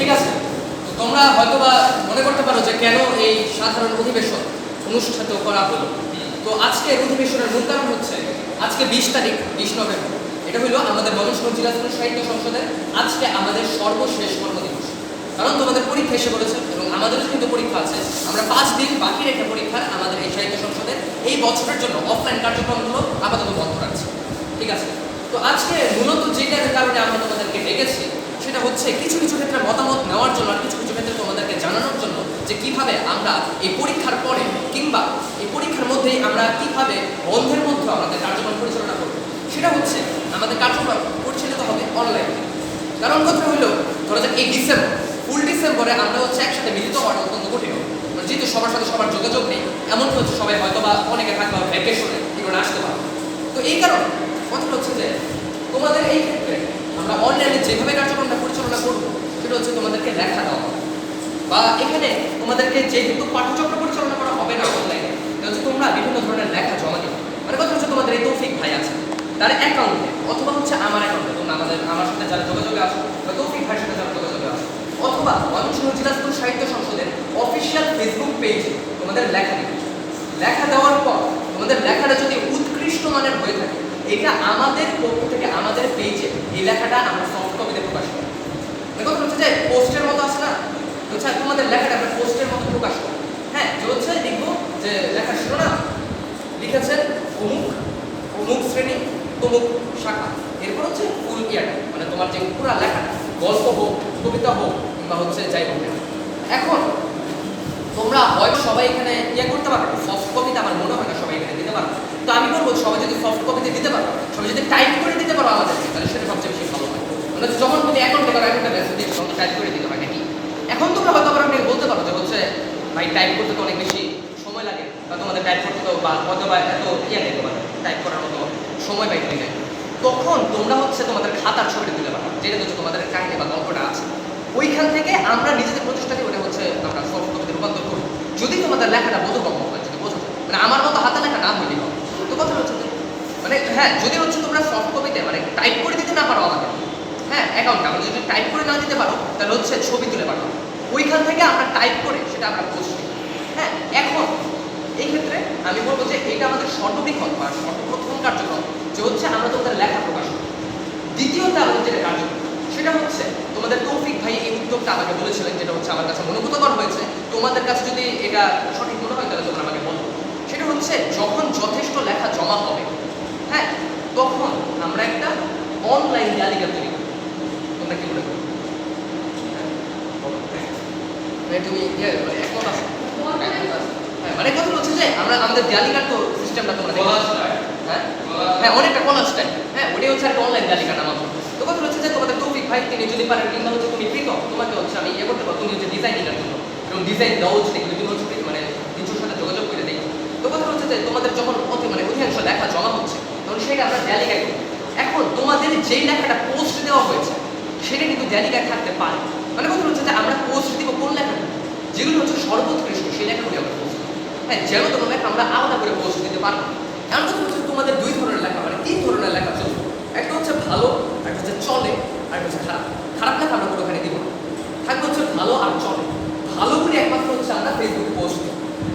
ঠিক আছে? তোমরা হয়তোবা মনে করতে পারো যে কেন এই সাধারণ অধিবেশন অনুষ্ঠিত করা হলো। তো আজকের অধিবেশনের মূল কারণ হচ্ছে, আজকে বিশ তারিখ, বিশ নভেম্বর। এটা হলো আমাদের ময়মনসিংহ জেলা সাহিত্য সংসদের আজকে আমাদের সর্বশেষ কর্মদিবস। কারণ তোমাদের পরীক্ষা এসে বলেছে এবং আমাদেরও কিন্তু পরীক্ষা আছে। আমরা পাঁচ দিন বাকি রেখে পরীক্ষার আমাদের এই সাহিত্য সংসদের এই বছরের জন্য অফলাইন কার্যক্রমগুলো আপাতত বন্ধ রাখছি। ঠিক আছে? তো আজকে মূলত যেটার কারণে আমরা তোমাদেরকে ডেকেছি সেটা হচ্ছে কিছু কিছু ক্ষেত্রে মতামত নেওয়ার জন্য আর কিছু কিছু ক্ষেত্রে তোমাদেরকে জানানোর জন্য যে কীভাবে আমরা এই পরীক্ষার পরে কিংবা এই পরীক্ষার মধ্যেই আমরা কীভাবে বন্ধের মধ্যে আমাদের কার্যক্রম পরিচালনা করব। সেটা হচ্ছে আমাদের কার্যক্রম পরিচালিত হবে অনলাইনে কারণ কথা হলো, ধরো যাক এই ডিসেম্বর, ফুল ডিসেম্বরে আমরা হচ্ছে একসাথে মিলিত হওয়াটা অত্যন্ত কঠিন। মানে যেহেতু সবার সাথে সবার যোগাযোগ নেই এমন হচ্ছে সবাই হয়তো বা অনেকে থাকবে ভ্যাকেশনে এগুলো আসতে পারবে। তো এই কারণে কথাটা হচ্ছে যে তোমাদের এই ক্ষেত্রে আমরা অনলাইনে যেভাবে কার্যক্রমটা পরিচালনা করব, সেটা হচ্ছে তোমাদেরকে লেখা দেওয়া। বা এখানে তোমাদেরকে যেহেতু পাঠ্যচক্র পরিচালনা করা হবে না অনলাইনে হচ্ছে তোমরা বিভিন্ন ধরনের লেখা জমা দিবে মানে কথা হচ্ছে তোমাদের এই তৌফিক ভাই আছে, তার অ্যাকাউন্টে অথবা হচ্ছে আমার অ্যাকাউন্টে তোমরা আমাদের, আমার সাথে যারা যোগাযোগে আসো বা তৌফিক ভাইয়ের সাথে যারা যোগাযোগে আসো অথবা ময়মনসিংহ জেলাস্কুল সাহিত্য সংসদের অফিসিয়াল ফেসবুক পেজে তোমাদের লেখা দিবে। লেখা দেওয়ার পর তোমাদের লেখাটা যদি উৎকৃষ্ট মানের হয়ে থাকে এটা আমাদের পক্ষ থেকে আমাদের পেজে এই লেখাটা আমরা সফট কপিতে প্রকাশ করি মানে কথা হচ্ছে যে পোস্টের মতো আছে না? হচ্ছে তোমাদের লেখাটা আমরা পোস্টের মতো প্রকাশ করি হ্যাঁ যে হচ্ছে লিখব যে লেখার শিরোনাম লিখেছেন অমুক অমুক শ্রেণি, তমুক শাখা। এরপর হচ্ছে ফুল মানে তোমার যে পুরা লেখাটা, গল্প হোক, কবিতা হোক, কিংবা হচ্ছে যাই হোক এখন তোমরা হয় সবাই এখানে ইয়ে করতে পারো সফট কপিতে আমার মনে হয় না সবাই এখানে দিতে পারো তো আমি বলব সবাই যদি সফট কপিতে দিতে পারো, সবাই যদি টাইপ করে দিতে পারো আমাদেরকে তাহলে সেটা সবচেয়ে বেশি ভালো হয়। মানে যখন যদি এখন মেসেজ দিই টাইপ করে দিতে নাকি? এখন তোমরা হয়তো আবার আপনি বলতে পারো যে হচ্ছে, ভাই টাইপ করতে তো অনেক বেশি সময় লাগে, বা তোমাদের টাইপ করতে তো বা হয়তো বা এত ইয়ে নেই তোমাদের টাইপ করার মতো সময় পাই তুমি তখন তোমরা হচ্ছে তোমাদের খাতার ছবিটা তুলে পাঠাও যেটা হচ্ছে তোমাদের কাহিনী বা গল্পটা আছে। ওইখান থেকে আমরা নিজেদের প্রচেষ্টাকে ওটা হচ্ছে আমরা সফট কপিতে রূপান্তর করি। যদি তোমাদের লেখাটা বোধগম্য হয়, যদি বোঝো মানে আমার মতো হাতে লেখা না হইলে তো কথা হচ্ছে মানে হ্যাঁ যদি হচ্ছে তোমরা সফট কপিতে মানে টাইপ করে দিতে না পারো আমাদের হ্যাঁ অ্যাকাউন্টটা আমরা যদি টাইপ করে না দিতে পারো, তাহলে হচ্ছে ছবি তুলে পাঠাও ওইখান থেকে আমরা টাইপ করে সেটা আমরা করি হ্যাঁ এখন এই ক্ষেত্রে আমি বলব যে এটা আমাদের সর্ববৃহৎ বা সর্বপ্রথম কার্যক্রম, যে হচ্ছে আমরা তোমাদের লেখা প্রকাশ করি। দ্বিতীয়ত আমাদের যেটা কার্যক্রম, সেটা হচ্ছে তোমাদের তৌফিক ভাই এই উদ্যোগটা আমাকে বলেছিলেন, যেটা হচ্ছে আমার কাছে মনোভূতকর হয়েছে। তোমাদের কাছে যদি এটা সঠিক মনে হয় তাহলে তোমরা আমাকে বলো সেটা হচ্ছে যখন যথেষ্ট লেখা জমা হবে হ্যাঁ তখন আমরা একটা অনলাইন তালিকা তৈরি করি তোমরা কি মনে করো? হ্যাঁ, তুমি ইয়ে, মানে একমত আছো। হ্যাঁ, মানে কথা হচ্ছে যে আমরা আমাদের তো সিস্টেমটা তোমরা হ্যাঁ? হ্যাঁ অনেকটা কলার স্টাইল হ্যাঁ ওটাই হচ্ছে একটা অনলাইন তালিকা নামার তো কথা হচ্ছে যে তোমাদের তৌফিক ভাই তিনি যদি পারেন কিংবা হচ্ছে তুমি তোমাকে হচ্ছে আমি ইয়ে করতে পারো তুমি হচ্ছে ডিজাইনিংয়ের জন্য এবং ডিজাইন দেওয়া উচিত হচ্ছে প্রীত- মানে কিছুর সাথে যোগাযোগ করে দেখো যে তোমাদের যখন অতি মানে অধিকাংশ লেখা জমা হচ্ছে তখন সেটা আমরা দেয়ালিকায় করি। এখন তোমাদের যেই লেখাটা পোস্ট দেওয়া হয়েছে, সেটা কিন্তু দেয়ালিকায় থাকতে পারে। মানে কথা হচ্ছে যে আমরা পোস্ট দিব কোন লেখাটা? যেগুলো হচ্ছে সর্বোৎকৃষ্ট, সেই লেখাগুলি আমরা পোস্ট হ্যাঁ যেন লেখা আমরা আলাদা করে পোস্ট দিতে পারব। এমন কথা হচ্ছে তোমাদের দুই ধরনের লেখা মানে তিন ধরনের লেখা চলবে। একটা হচ্ছে ভালো, একটা হচ্ছে চলে, আর একটা হচ্ছে খারাপ। খারাপ লেখা আমরা কোনোখানে দিব থাকবে হচ্ছে ভালো আর চলে। ভালোগুলি একমাত্র হচ্ছে আমরা ফেসবুকে পোস্ট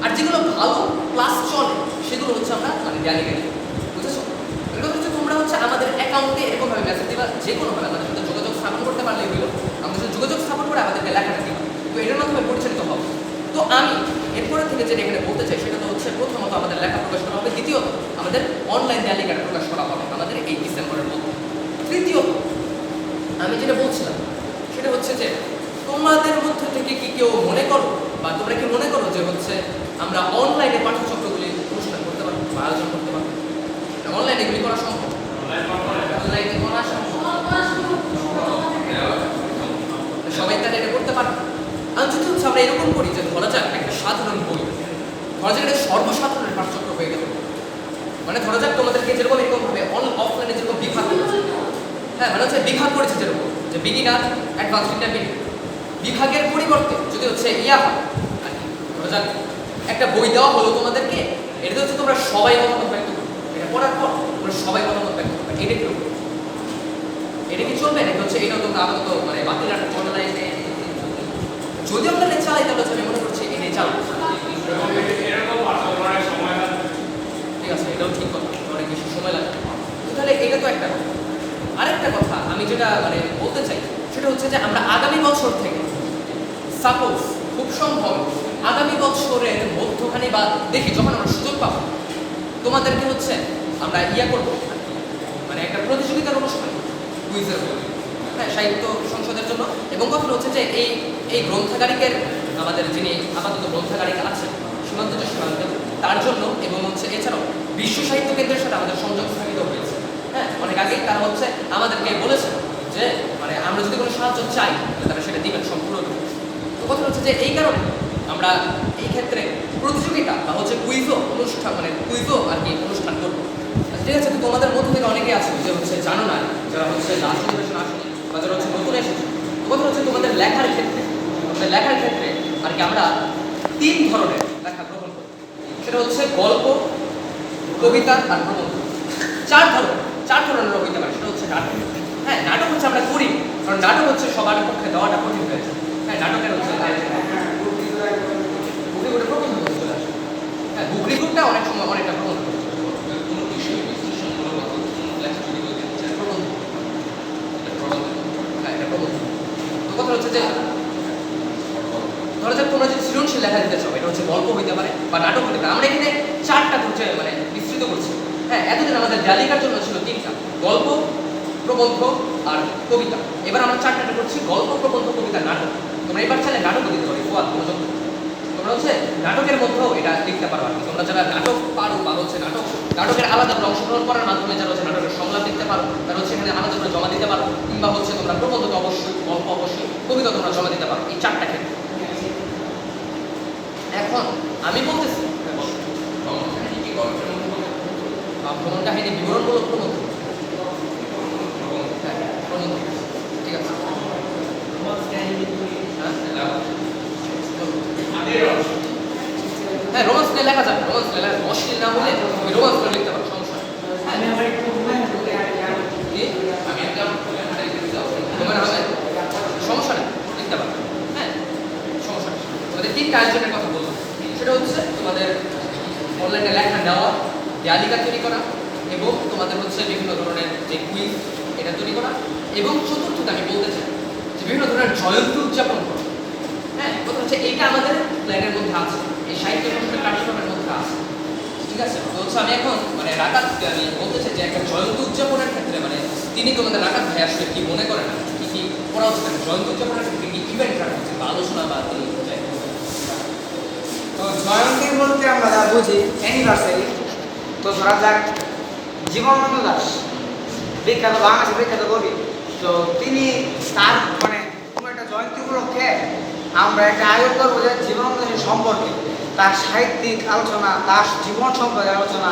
আর যেগুলো ভালো প্লাস চলে, সেগুলো হচ্ছে আমরা মানে গ্যালিকে দিই বুঝেছ? কথা হচ্ছে তোমরা হচ্ছে আমাদের অ্যাকাউন্টে এরকমভাবে মেসেজ দিবা যে কোনোভাবে আমাদের সাথে যোগাযোগ স্থাপন করতে পারলেই হলো আমাদের সাথে যোগাযোগ স্থাপন করে আমাদেরকে লেখাটা দিবা। তো এটার মাধ্যমে পরিচালিত হবে। তো আমি এরপরে থেকে যেটা এখানে বলতে চাই, সেটা তো হচ্ছে প্রথমত আমাদের লেখা প্রকাশ করা হবে, দ্বিতীয়ত আমাদের অনলাইন তালিকাটা প্রকাশ করা হবে আমাদের এই ডিসেম্বরের মধ্যে। তৃতীয়ত আমি যেটা বলছিলাম, সেটা হচ্ছে যে তোমাদের মধ্যে থেকে কি কেউ মনে করো, বা তোমরা কি মনে করো যে হচ্ছে আমরা অনলাইনে পাঠ্যচক্রগুলি অনুষ্ঠান করতে পারব, বা আয়োজন করতে পারব। অনলাইনে এগুলি করা সম্ভব? অনলাইনে করা সম্ভব। সবাই তাহলে এটা করতে পারবে। আর যদি হচ্ছে আমরা এরকম করি যে ধরা যাক একটা সাধারণ বই, ধরা যাক এটা সর্বসাধারণের পাঠচক্র হয়ে গেল। মানে ধরা যাক তোমাদেরকে যেরকম এরকম ভাবে অন অফলাইনে যেরকম বিভাগ করেছে। হ্যাঁ মানে হচ্ছে বিভাগ করেছে যেরকম, যে বিগিনার অ্যাডভান্স ইন্টারমিডিয়েট বিভাগের পরিবর্তে যদি হচ্ছে ইয়া হয়, আর কি, ধরা যাক একটা বই দেওয়া হলো তোমাদেরকে, এটাতে হচ্ছে তোমরা সবাই মতামত ব্যক্ত করবে এটা পড়ার পর তোমরা সবাই মতামত ব্যক্ত করবে এটা কি এটা কি চলবে? নাকি হচ্ছে এটাও তোমরা আপাতত মানে বাতিল রাখতে অনলাইনে যদি আমরা নেট চালাই, তাহলে আমি মনে করছি এটাই চালাবো। ঠিক আছে, এটাও ঠিক কথা। অনেক বেশি সময় লাগে তাহলে এটা তো একটা কথা। আরেকটা কথা আমি যেটা মানে বলতে চাই, সেটা হচ্ছে যে আমরা আগামী বছর থেকে সাপোজ খুব সম্ভব আগামী বছরের মধ্যখানে বা দেখি যখন আমরা সুযোগ পাবো, তোমাদেরকে হচ্ছে আমরা ইয়া করব। মানে একটা প্রতিযোগিতার অনুষ্ঠান, কুইজের হ্যাঁ সাহিত্য সংসদের জন্য। এবং কথা হচ্ছে যে এই এই গ্রন্থাগারিকের আমাদের যিনি আপাতত গ্রন্থাগারিক আছেন, সীমান্ত সীমান্ত, তার জন্য এবং হচ্ছে এছাড়াও বিশ্ব সাহিত্য কেন্দ্রের সাথে আমাদের সংযোগ স্থাপিত হয়েছে। হ্যাঁ অনেক আগেই তারা হচ্ছে আমাদেরকে বলেছে যে মানে আমরা যদি কোনো সাহায্য চাই, তাহলে তারা সেটা দিবেন সম্পূর্ণ তো কথা হচ্ছে যে এই কারণে আমরা এই ক্ষেত্রে প্রতিযোগিতা বা হচ্ছে কুইজও অনুষ্ঠান মানে কুইজও আর কি অনুষ্ঠান করব। আচ্ছা, ঠিক আছে তোমাদের মধ্যে থেকে অনেকে আছে যে হচ্ছে জানো না যারা হচ্ছে লাস্ট জেনারেশন বা যারা হচ্ছে নতুন এসেছে। তো কথা হচ্ছে তোমাদের লেখার ক্ষেত্রে তোমাদের লেখার ক্ষেত্রে আর কি আমরা তিন ধরনের লেখা গ্রহণ করি। সেটা হচ্ছে গল্প কবিতা আর প্রবন্ধ চার ধরনের চার ধরনের হইতে পারে সেটা হচ্ছে নাটক। হ্যাঁ নাটক হচ্ছে আমরা করি কারণ নাটক হচ্ছে সবার পক্ষে দেওয়াটা কঠিন হয়েছে হ্যাঁ নাটকের হচ্ছে গ্রুপে প্রবন্ধ চলে আসে হ্যাঁ বুকরি গ্রুপটা অনেক সময় অনেকটা। প্রবন্ধ হ্যাঁ কথা যে, ধরো যে সৃজনশীল লেখা দিতে চাও, এটা হচ্ছে গল্প হইতে পারে বা নাটক হতে পারে। আমরা এখানে চারটা হচ্ছে মানে বিস্তৃত করছি। হ্যাঁ এতদিন আমাদের ডালিকার জন্য ছিল তিনটা, গল্প, প্রবন্ধ আর কবিতা। এবার আমরা চারটাটা করছি, গল্প, প্রবন্ধ, কবিতা, নাটক। তোমরা এবার চাইলে নাটকও দিতে পারো ফোয়াদ কোনো যন্ত্র তোমরা হচ্ছে নাটকের মধ্যেও এটা লিখতে পারো আর কি। তোমরা যারা নাটক পারো বা হচ্ছে নাটক নাটকের আলাদা করে অংশগ্রহণ করার মাধ্যমে যারা হচ্ছে নাটকের সংলাপ লিখতে পারো তারা হচ্ছে এখানে আলাদা করে জমা দিতে পারো কিংবা হচ্ছে তোমরা প্রবন্ধ তো অবশ্যই গল্প অবশ্যই কবিতা তোমরা জমা দিতে পারো এই চারটা ক্ষেত্রে। এখন আমি বলতেছি বা ভ্রমণ কাহিনী বিবরণমূলক প্রবন্ধ হ্যাঁ, প্রবন্ধ ঠিক আছে হ্যাঁ? হ্যাঁ রোমান্স নিয়ে লেখা যাবে রোমান্স অশ্লীল না হলে তুমি রোমান্স করে লিখতে পারো সমস্যা নেই। কি? তোমার হবে সমস্যা নেই লিখতে পারো হ্যাঁ সমস্যা নেই তোমাদের তিনটা আয়োজনের কথা বলব সেটা হচ্ছে তোমাদের অনলাইনে লেখা নেওয়া দেয়ালিকা তৈরি করা এবং তোমাদের হচ্ছে বিভিন্ন ধরনের যে কুইজ এটা তৈরি করা এবং চতুর্থত আমি বলতে চাই যে বিভিন্ন ধরনের জয়ন্তী উদযাপন করা হ্যাঁ কথা হচ্ছে এইটা আমাদের প্ল্যানের মধ্যে আছে এই সাহিত্য অনুষ্ঠানের কার্যক্রমের মধ্যে আছে ঠিক হচ্ছে আমি এখন মানে রাকাত, আমি বলতে চাই যে একটা জয়ন্তী উদযাপনের ক্ষেত্রে মানে তিনি তোমাদের রাকাত ভাই আসলে কি মনে করেন? কি কি করা উচিত? মানে জয়ন্তী উদযাপনের ক্ষেত্রে কি ইভেন্ট রাখা উচিত? বা আলোচনা বা তিনি তো জয়ন্তী বলতে আমরা যা বুঝি অ্যানিভার্সারি তো ধরা যাক জীবনানন্দ দাস, বিখ্যাত বাংলাদেশের বিখ্যাত কবি। তো তিনি তার মানে কোনো একটা জয়ন্তী উপলক্ষে আমরা একটা আয়োজন করব যে জীবনানন্দ সম্পর্কে। তার সাহিত্যিক আলোচনা, তার জীবন সম্পর্কে আলোচনা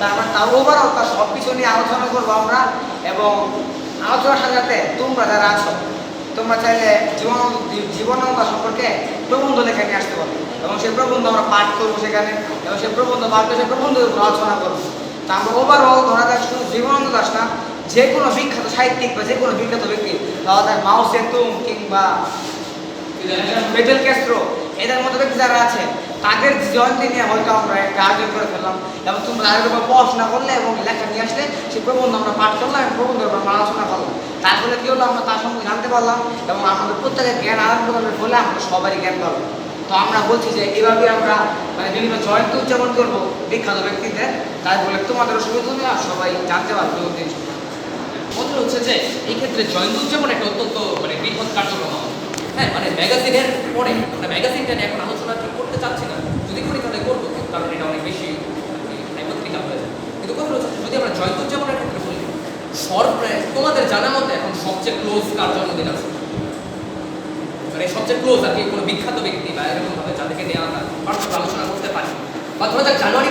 তারপর তার ওভারঅল তার সব কিছু নিয়ে আলোচনা করব আমরা এবং আলোচনার সাথে সাথে তোমরা যারা আছো, তোমরা চাইলে জীবনানন্দ জীবনানন্দ সম্পর্কে প্রবন্ধ লেখা নিয়ে আসতে পারো। এবং সেই প্রবন্ধ আমরা পাঠ করব সেখানে, এবং সেই প্রবন্ধ পাঠ করে সেই প্রবন্ধের উপর আলোচনা করব। তা আমরা ওভারঅল ধরা যাক, শুধু জীবনানন্দ দাস না, যে কোনো বিখ্যাত সাহিত্যিক বা যে কোনো বিখ্যাত ব্যক্তি যাক মাও সেতুং কিংবা মেডেল ক্যাস্ট্রো এদের মতো ব্যক্তি যারা আছে তাদের জয়ন্তী নিয়ে হয়তো আমরা একটা আয়োজন করে ফেললাম। এবং তোমরা তাদের উপর পড়াশোনা করলে এবং লেখা নিয়ে আসলে সেই প্রবন্ধ আমরা পাঠ করলাম এবং প্রবন্ধের উপর আমরা আলোচনা করলাম। তার ফলে কী হলো, আমরা তার সম্পর্কে জানতে পারলাম এবং আমাদের প্রত্যেকের জ্ঞান আদান প্রদানের ফলে আমরা সবারই জ্ঞান পাবো। তো আমরা বলছি যে এইভাবে আমরা মানে বিভিন্ন জয়ন্তী উদযাপন করব বিখ্যাত ব্যক্তিদের। তাই বলে তোমাদেরও সুবিধা হবে আর সবাই জানতে পারবে কথা হচ্ছে যে, এই ক্ষেত্রে জয়ন্তী উদযাপন একটা অত্যন্ত মানে বৃহৎ কার্যক্রম। হ্যাঁ মানে ম্যাগাজিনের পরে আমরা ম্যাগাজিনটা নিয়ে এখন আলোচনা ঠিক করতে চাচ্ছি না। যদি করি তাহলে করব কারণ এটা অনেক বেশি হাইপোথেটিক্যাল হয়ে যায় কিন্তু কথা হচ্ছে যদি আমরা জয়ন্তী উদযাপনের ক্ষেত্রে বলি সর তোমাদের জানা মতে এখন সবচেয়ে ক্লোজ কার জন্মদিন আছে? মানে সবচেয়ে ক্লোজ আর কি, কোনো বিখ্যাত ব্যক্তি বা এরকম ভাবে যাদেরকে নিয়ে আমরা পার্থক্য আলোচনা করতে পারি। বা ধরা যাক জানুয়ারি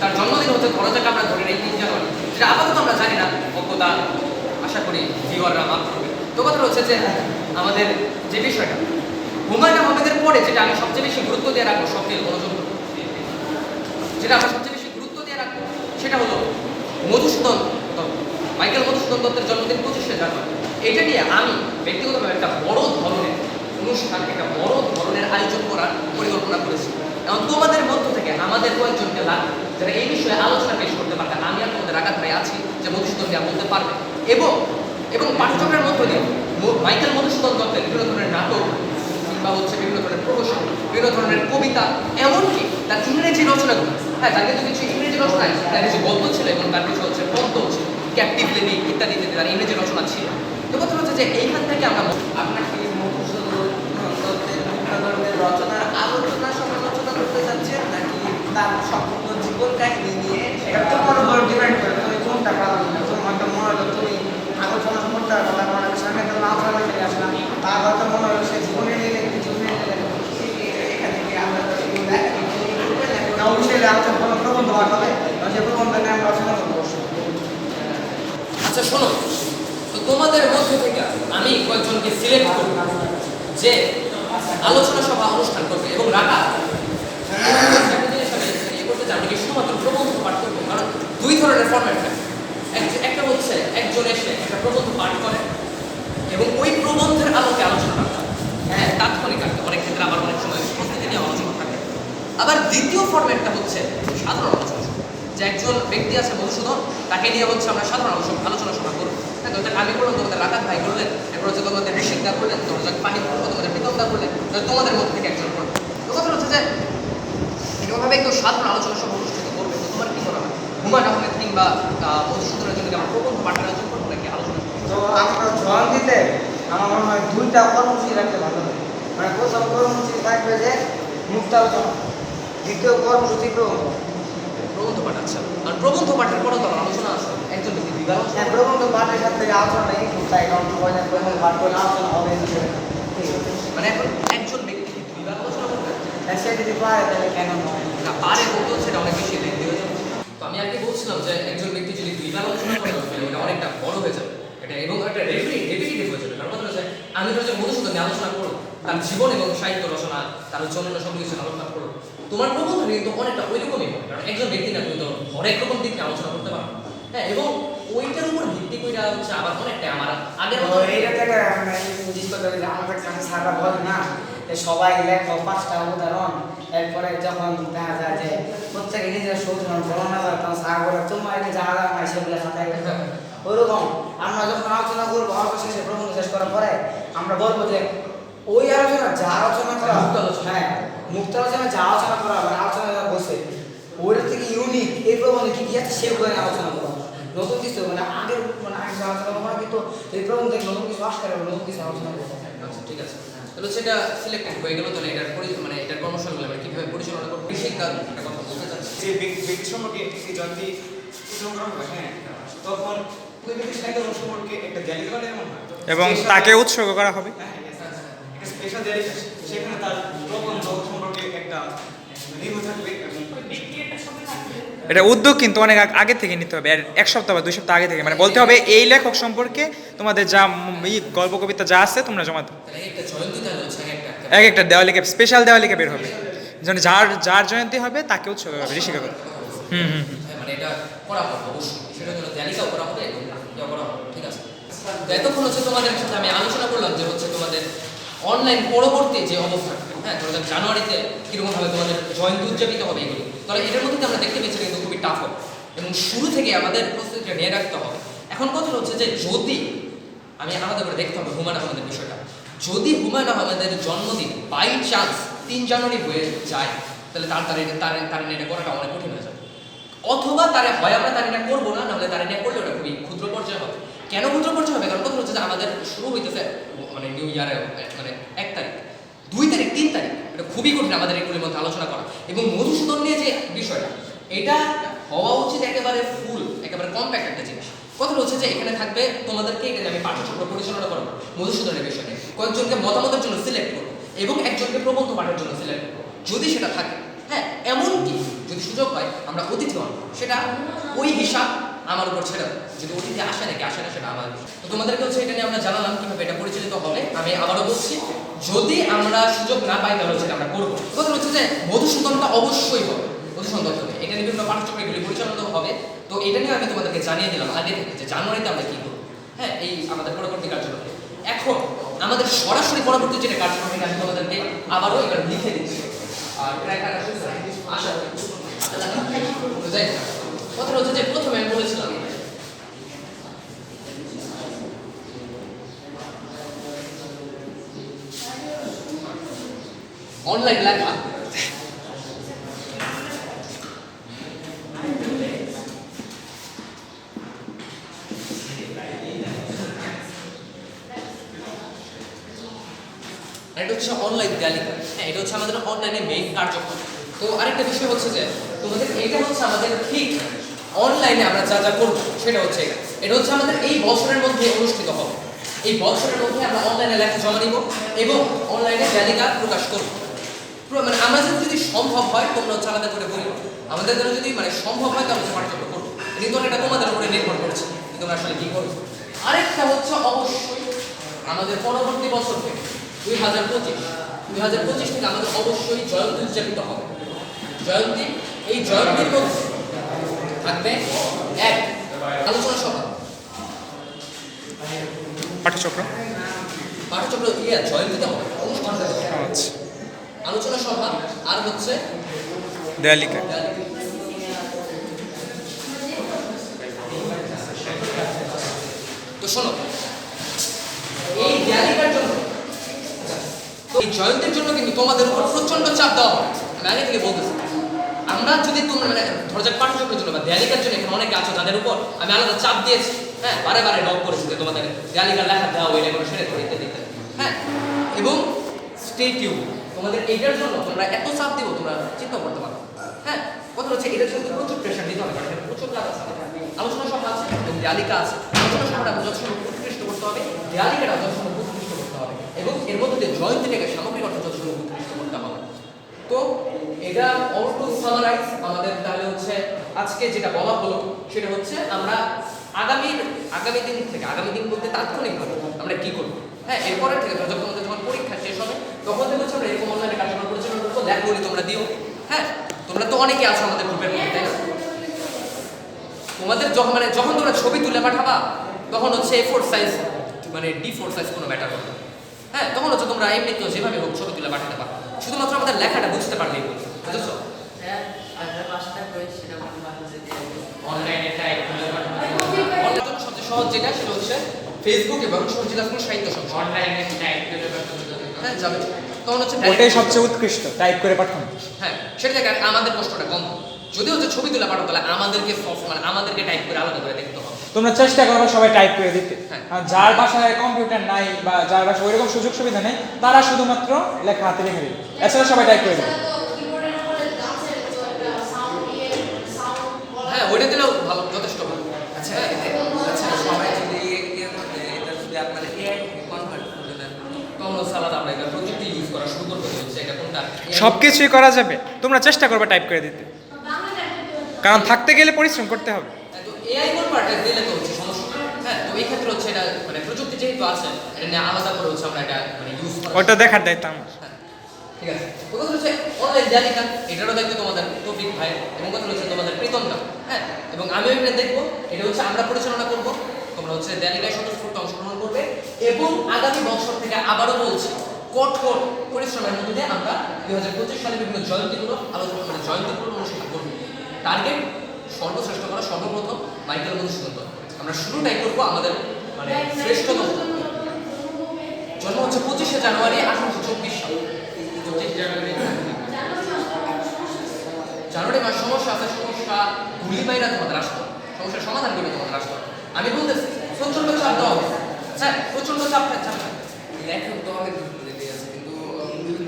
তার জন্মদিন হচ্ছে ধরা যাক আমরা ধরে নেই তিন জানুয়ারি। যেটা আপাতত আমরা জানি না, অজ্ঞতা আশা করি ভিওয়াররা মাফ করবে। তো কথা হচ্ছে যে আমাদের যে বিষয়টা, হুমায়ুন আহমেদের পরে যেটা আমি সবচেয়ে বেশি গুরুত্ব দিয়ে রাখব শখের মনোযোগ যেটা আমরা সবচেয়ে বেশি গুরুত্ব দিয়ে রাখব, সেটা হলো মধুসূদন দত্ত। মাইকেল মধুসূদন দত্তের জন্মদিন পঁচিশে জানুয়ারি। এটা নিয়ে আমি ব্যক্তিগতভাবে একটা বড় ধরনের অনুষ্ঠান, একটা বড় ধরনের আয়োজন করার পরিকল্পনা করেছি। এবং তোমাদের মধ্য থেকে আমাদের কয়েকজনকে লাগবে। যারা এই বিষয়ে আলোচনা পেশ করতে পারবে আমি আর তোমাদের আঘাত ভাই আছি, যে মধুসূদন নিয়ে বলতে পারবে। এবং এবং পাঠচক্রের মধ্য দিয়ে মাইকেল মধুসূদন দত্তের বিভিন্ন ধরনের নাটক, কিংবা হচ্ছে বিভিন্ন ধরনের প্রহসন, বিভিন্ন ধরনের কবিতা, এমনকি তার ইংরেজি রচনাগুলো। হ্যাঁ তার কিন্তু কিছু ইংরেজি রচনা তার কিছু গল্প ছিল এবং তার কিছু হচ্ছে পদ্য ছিল ক্যাপটিভ লিপি ইত্যাদি ইত্যাদি তার ইংরেজি রচনা ছিল। তো কথা হচ্ছে যে এইখান থেকে আমরা আপনার কি মধুসূদন দত্তের মুক্তাগরদের রচনার আলোচনা সমালোচনা করতে চাচ্ছেন নাকি তার সম্পূর্ণ জীবন কাহিনী নিয়ে ডিপেন্ড করে তুমি কোনটা হয়তো মনে হলো তুমি মানে সামনে আসলাম মনে হলো সে জীবনে নিলে জীবনে নিলে এখান থেকে আমরা কোনো প্রবন্ধ হবে সে প্রবন্ধ নিয়ে আচ্ছা শোনো, তো তোমাদের মধ্যে থেকে আমি কয়েকজনকে সিলেক্ট করব যে আলোচনা সভা অনুষ্ঠান করবে এবং রাখা আমি ইয়ে করতে চাই, আমরা কি শুধুমাত্র প্রবন্ধ পাঠ করব। কারণ দুই ধরনের ফরম্যাট থাকে একটা হচ্ছে একজন এসে একটা প্রবন্ধ পাঠ করে এবং ওই প্রবন্ধের আলোকে আলোচনা হবে। হ্যাঁ। তাৎক্ষণিক রাখতে অনেক ক্ষেত্রে আবার অনেক সময় প্রস্তুতি নিয়ে আলোচনা থাকে। আবার দ্বিতীয় ফরম্যাটটা হচ্ছে সাধারণ আলোচনা। যে একজন ব্যক্তি আছে মধুসূদন তাকে নিয়ে হচ্ছে আমরা সাধারণ আলোচনা আলোচনা সভা করব। হ্যাঁ আমি করলাম তোমাদের রাকাত ভাই করলেন এরপর হচ্ছে তোমাদের ঋষিক করলেন তোমাদের ফাহিম করল তোমাদের প্রীতম দা করলেন তোমাদের মধ্যে থেকে একজন করল তো কথা হচ্ছে যে এরকমভাবে কেউ সাধারণ আলোচনা সভা অনুষ্ঠিত করবে তো তোমার কি মনে হয়? হুমায়ুন আহমেদ কিংবা মধুসূদনের জন্য আমরা প্রবন্ধ পাঠের আয়োজন করব নাকি আলোচনা? তো আমরা জয়ন্তীতে আমার মনে হয় দুইটা কর্মসূচি রাখতে ভালো হবে। মানে প্রথম কর্মসূচি থাকবে যে মুক্ত আলোচনা দ্বিতীয় কর্মসূচি প্রবন্ধ। প্রবন্ধ পাঠ আচ্ছা। আর প্রবন্ধ পাঠের পরেও তো আলোচনা আছে। একজন ব্যক্তি বিবাহ হ্যাঁ প্রবন্ধ পাঠের সাথে আলোচনা নেই তাই কারণ প্রবন্ধ পাঠ করলে আলোচনা হবে। ঠিক আছে। মানে এখন একজন ব্যক্তি কি বিবাহ আলোচনা করবে হ্যাঁ, সে যদি পারে তাহলে কেন নয় না পারে বলতে সেটা অনেক বেশি লেন্দি হয়ে তো আমি কি বলছিলাম যে একজন ব্যক্তি যদি দুইবার আলোচনা করে এটা অনেকটা বড় হয়ে যাবে এটা এবং একটা রেপিটেটিভ হয়ে যাবে কারণ হচ্ছে আমি ধরো যে মধুসূদন আলোচনা করব তার জীবন এবং সাহিত্য রচনা তার অন্যান্য সব কিছু আলোচনা করব তোমার প্রবন্ধ কিন্তু অনেকটা ওই রকমই কারণ একজন ব্যক্তি না তুমি তো হরেক রকম দিক নিয়ে আলোচনা করতে পারো হ্যাঁ এবং ওইটার উপর ভিত্তি করে হচ্ছে আবার অনেকটা আমার আগের মতো এইটা থেকে আমরা জিনিস করতে পারি আমাদের কাছে সারা বলে না সবাই লেখো পাঁচটা উদাহরণ। এরপরে যখন দেখা যায় যে প্রত্যেকে নিজের সৌজন্য বর্ণনা করে, তখন বলে, তোমার সেগুলো খাতায় আমরা যখন আলোচনা করব, অল্প শেষে প্রবন্ধ শেষ করার পরে আমরা বলব যে ওই আলোচনা, যা আলোচনা করা মুক্ত আলোচনা। হ্যাঁ মুক্ত আলোচনা, যা আলোচনা করা হবে, আলোচনা যা বসে ওইটা থেকে ইউনিক এই প্রবন্ধে কি আছে সেগুলো আলোচনা করা নতুন কিছু মানে আগের মানে আগে আলোচনা করা কিন্তু এই প্রবন্ধ থেকে নতুন কিছু আসতে হবে নতুন কিছু আলোচনা করতে আচ্ছা ঠিক আছে। তাহলে সেটা সিলেক্টেড হয়ে গেল তাহলে এটার মানে এটার কর্মশালাগুলো আমরা কীভাবে পরিচালনা করব? ঋষিক দা একটা কথা বলতে চাচ্ছি। যে ব্যক্তি ব্যক্তি সম্পর্কে জয়ন্তী উদযাপন করা হ্যাঁ তখন ওই সম্পর্কে একটা জ্ঞানী করা এমন হয় এবং তাকে উৎসর্গ করা হবে। হ্যাঁ, স্পেশাল জ্ঞানী সেখানে তার সম্পর্কে একটা নির্ভর থাকবে এবং এটা উদ্যোগ কিন্তু অনেক আগে থেকে নিতে হবে এক সপ্তাহ বা দুই সপ্তাহ আগে থেকে। মানে বলতে হবে এই লেখক সম্পর্কে তোমাদের যা গল্প কবিতা যা আছে তোমরা জমা এক একটা এক একটা দেওয়ালিকে স্পেশাল দেওয়ালিকে বের হবে? যেন যার যার জয়ন্তী হবে তাকে উৎসর্গ হবে ঋষিকা হুম হুম হুম। হ্যাঁ, মানে করা করা করা এতক্ষণ হচ্ছে তোমাদের সাথে আমি আলোচনা করলাম যে হচ্ছে তোমাদের অনলাইন পরবর্তী যে অবস্থা হ্যাঁ জানুয়ারিতে তোমাদের জয়ন্তী উদযাপিত হবে এগুলো। তাহলে এটার মধ্যে আমরা দেখতে পেয়েছি কিন্তু খুবই টাফ হবে এবং শুরু থেকে আমাদের প্রস্তুতিটা নিয়ে রাখতে হবে। এখন কথা হচ্ছে যে যদি, আমি আলাদা করে দেখতে হবে হুমায়ুন আহমেদের বিষয়টা। যদি হুমায়ুন আহমেদের জন্মদিন বাই চান্স তিন জানুয়ারি হয়ে যায়, তাহলে তার তার তার তার এটা করাটা অনেক কঠিন হয়ে যাবে। অথবা তারা হয় আমরা তার এটা করব না, নাহলে তার এটা করলে ওটা খুবই ক্ষুদ্র পর্যায়ে হবে। কেন ক্ষুদ্র পর্যায়ে হবে? কারণ কথা হচ্ছে যে আমাদের শুরু হইতেছে মানে নিউ ইয়ারে মানে এক তারিখ। দুই তারিখ, তিন তারিখ, এটা খুবই কঠিন আমাদের এগুলির মধ্যে আলোচনা করা। এবং মধুসূদন নিয়ে যে বিষয়টা, এটা হওয়া উচিত একেবারে ফুল একেবারে কম্প্যাক্ট একটা জিনিস। কথা হচ্ছে যে এখানে থাকবে, তোমাদেরকে এখানে আমি পাঠ্যচক্র পরিচালনা করব মধুসূদনের বিষয়ে। কয়েকজনকে মতামতের জন্য সিলেক্ট করব এবং একজনকে প্রবন্ধ পাঠের জন্য সিলেক্ট করব। যদি সেটা থাকে হ্যাঁ এমনকি যদি সুযোগ হয়, আমরা অতিথি হন সেটা ওই হিসাব আমার উপর ছেড়ে। যদি অতিথি আসে নাকি, আসে না, সেটা আমার তো তোমাদেরকে হচ্ছে এটা নিয়ে আমরা জানালাম কীভাবে এটা পরিচালিত হবে, আমি আবারও বলছি। যদি আমরা সুযোগ না পাই তাহলে সেটা আমরা করব কথা হচ্ছে যে মধুসূদনটা অবশ্যই হবে মধুসূদন দত্ত এটা নিয়ে বিভিন্ন পাঠ্যচক্র এগুলি পরিচালিত হবে তো এটা নিয়ে আমি তোমাদেরকে জানিয়ে দিলাম আগে থেকে যে জানুয়ারিতে আমরা কি করব হ্যাঁ এই আমাদের পরবর্তী কার্যক্রম এখন আমাদের সরাসরি পরবর্তী যেটা কার্যক্রম আমি তোমাদেরকে আবারও এবার লিখে দিচ্ছি আর প্রায় আশা কথাটা হচ্ছে যে প্রথমে আমি বলেছিলাম অনলাইন লেখা আর এটা হচ্ছে অনলাইন তালিকা হ্যাঁ এটা হচ্ছে আমাদের অনলাইনে মেইন কার্যক্রম। তো আরেকটা বিষয় হচ্ছে যে, তোমাদের এটা হচ্ছে আমাদের ঠিক অনলাইনে আমরা যা যা করব, সেটা হচ্ছে এটা। হচ্ছে আমাদের এই বছরের মধ্যে অনুষ্ঠিত হবে। এই বছরের মধ্যে আমরা অনলাইনে লেখা জমা নিব এবং অনলাইনে তালিকা প্রকাশ করব। মানে আমরা যদি সম্ভব হয় তোমরা হচ্ছে আলাদা করে বলি আমাদের দ্বারা যদি মানে সম্ভব হয় তাহলে পাঠ্যক্রম করব। কিন্তু এটা তোমাদের উপরে নির্ভর করছে তোমরা আসলে কি করবে। আরেকটা হচ্ছে অবশ্যই আমাদের পরবর্তী বছর থেকে দুই হাজার পঁচিশ দুই হাজার পঁচিশ থেকে আমাদের অবশ্যই জয়ন্তী উদযাপিত হবে। জয়ন্তী এই জয়ন্তীর মধ্যে থাকবে এক আলোচনা সভা। পাঠচক্র? পাঠচক্র ইয়ে জয়ন্তীতে হবে। অনুষ্ঠানটা হবে। আচ্ছা। আলোচনা সভা আর হচ্ছে দেয়ালিকা। তো শোনো এই র্যালিটার জন্য এই জয়ন্তীর জন্য কিন্তু তোমাদের উপর প্রচণ্ড চাপ দেওয়া আমি আগে থেকে বলতেছি আমরা যদি তোমরা মানে ধরো যাক পাঠচক্রের জন্য বা দেয়ালিকার জন্য এখানে অনেকে আছো তাদের উপর আমি আলাদা চাপ দিয়েছি। হ্যাঁ বারে বারে নক করেছি তোমাদের দেয়ালিকার লেখা দেওয়া এটা কোনো সেরে করে ইত্যাদি হ্যাঁ এবং স্টে টিউ তোমাদের এইটার জন্য তোমরা এত চাপ দিব, তোমরা চিন্তা করতে পারো। হ্যাঁ? কথা হচ্ছে, এটার জন্য প্রচুর প্রেশার দিতে হবে প্রচুর আছে। আলোচনা সভা আছে, এবং দেয়ালিকা আছে। আলোচনা উৎকৃষ্ট করতে হবে দেয়ালিকাটা যথেষ্ট উৎকৃষ্ট করতে হবে, এবং এর মধ্যে দিয়ে জয়ন্তীটাকে সামগ্রিক অর্থে যথেষ্ট উৎকৃষ্ট করতে হবে। তো, এটা অল টু সামারাইজ আমাদের তাহলে হচ্ছে, আজকে যেটা বলা হলো, সেটা হচ্ছে আমরা আগামী আগামী দিন থেকে, আগামী দিন বলতে তাৎক্ষণিকভাবে আমরা কি করব? হ্যাঁ এরপরের থেকে যখন আমাদের যখন পরীক্ষা শেষ হবে তখন থেকে হচ্ছে আমরা এরকম অনলাইনে কার্যক্রম পরিচালনা করব লেখাগুলি তোমরা দিও। হ্যাঁ তোমরা তো অনেকে আছো আমাদের গ্রুপের মধ্যে তাই না? তোমাদের যখন মানে যখন তোমরা ছবি তুলে পাঠাবা তখন হচ্ছে এ ফোর সাইজ মানে ডি ফোর সাইজ কোনো ম্যাটার করবে। হ্যাঁ তখন হচ্ছে তোমরা এমনি তো যেভাবে হোক ছবি তুলে পাঠাতে পারো। শুধুমাত্র আমাদের লেখাটা বুঝতে পারলেই বলি বুঝেছ? সবচেয়ে সহজ যেটা সেটা হচ্ছে ফেসবুক এবং সঞ্জিলা স্কুল সাহিত্য সংসদ। অনলাইনে হ্যাঁ যাবে। তখন হচ্ছে ওটাই সবচেয়ে উৎকৃষ্ট টাইপ করে পাঠানো। হ্যাঁ সেটা থেকে আমাদের কষ্টটা কম ছবি তুলে তাহলে আমাদেরকে মানে আমাদেরকে টাইপ করে আলাদা করে দেখতে হবে। তোমরা চেষ্টা করবে সবাই টাইপ করে দিতে। হ্যাঁ। যার বাসায় কম্পিউটার নাই বা যার বাসায় ওইরকম সুযোগ সুবিধা নেই তারা শুধুমাত্র লেখা হাতে লিখে দিবে। এছাড়া সবাই টাইপ করে দিবে। হ্যাঁ ওইটা দিলেও ভালো যথেষ্ট ভালো আচ্ছা এতে- আচ্ছা সবাই যদি ইয়ে করতে এটা যদি আপনারা এআই কনভার্ট করে দেন তখন হচ্ছে আলাদা আমরা এটা প্রযুক্তি ইউজ করা শুরু করতে হচ্ছে এটা কোনটা সব কিছুই করা যাবে। তোমরা চেষ্টা করবে টাইপ করে দিতে। কারণ থাকতে গেলে পরিশ্রম করতে হবে। হ্যাঁ, মানে মানে ওটা দেখার দায়িত্ব আমার। হ্যাঁ, ঠিক আছে। তো কথা হচ্ছে অনলাইন জালিকা এটারও দায়িত্ব তোমাদের তৌফিক ভাই এবং কথা হচ্ছে তোমাদের হ্যাঁ এবং আমিও এটা দেখব এটা হচ্ছে আমরা পরিচালনা করব। তোমরা হচ্ছে জালিকায় স্বতঃস্ফূর্ত অংশগ্রহণ করবে এবং আগামী বছর থেকে আবারও বলছি কঠোর পরিশ্রমের মধ্যে দিয়ে আমরা দুই হাজার পঁচিশ সালে বিভিন্ন জয়ন্তীগুলো আলোচনা মানে জয়ন্তীগুলো অনুষ্ঠান করব। টার্গেট সর্বশ্রেষ্ঠ করা সর্বপ্রথম মাইকেল মধুসূদন। আমরা শুরুটাই করব আমাদের মানে শ্রেষ্ঠতম। জন্ম হচ্ছে পঁচিশে জানুয়ারি আঠারোশো চব্বিশ সাল। জানুয়ারি জানুয়ারি মাস সমস্যা আছে সমস্যা গুলি বাইরা তোমাদের আসতো সমস্যার সমাধান করে তোমাদের আসতো আমি বলতেছি প্রচণ্ড চাপ দেওয়া হবে। হ্যাঁ প্রচণ্ড চাপ চাপ লেখক তো অনেক ধরে দিয়েছে কিন্তু উম, বিভিন্ন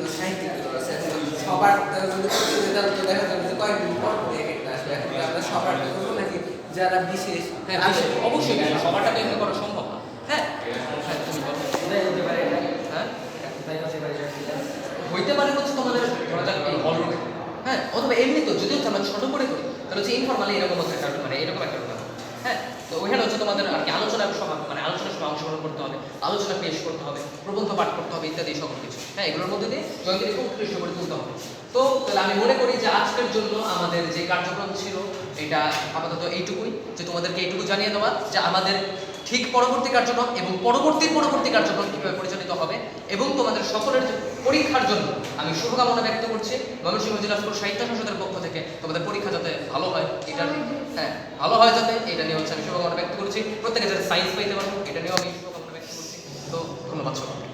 যারা বিশেষ হ্যাঁ অবশ্যই সবারটা তো করা সম্ভব না হ্যাঁ? হইতে পারে হচ্ছে তোমাদের ধরা যাক এই হ্যাঁ অথবা এমনি তো যদি হচ্ছে আমরা ছোট করে করি, তাহলে হচ্ছে ইনফরমালি এরকম একটা মানে এরকম একটা হ্যাঁ তো ওইখানে হচ্ছে তোমাদের আর কি আলোচনা সভা মানে আলোচনা সভা অংশগ্রহণ করতে হবে, আলোচনা পেশ করতে হবে, প্রবন্ধ পাঠ করতে হবে ইত্যাদি সকল কিছু। হ্যাঁ এগুলোর মধ্যে দিয়ে জয়ন্তীকে উৎকৃষ্ট করে তুলতে হবে। তো তাহলে আমি মনে করি যে আজকের জন্য আমাদের যে কার্যক্রম ছিল, এটা আপাতত এইটুকুই। যে তোমাদেরকে এইটুকু জানিয়ে দেওয়া যে আমাদের ঠিক পরবর্তী কার্যক্রম এবং পরবর্তী পরবর্তী কার্যক্রম কীভাবে পরিচালিত হবে এবং তোমাদের সকলের পরীক্ষার জন্য আমি শুভকামনা ব্যক্ত করছি ময়মনসিংহ জেলা স্কুল সাহিত্য সংসদের পক্ষ থেকে তোমাদের পরীক্ষা যাতে ভালো হয়, এটা হ্যাঁ ভালো হয় যাতে, এটা নিয়ে হচ্ছে আমি শুভকামনা ব্যক্ত করছি। প্রত্যেকে যাতে সায়েন্স পাইতে পারব এটা নিয়েও আমি শুভকামনা ব্যক্ত করছি। তো ধন্যবাদ সবাইকে।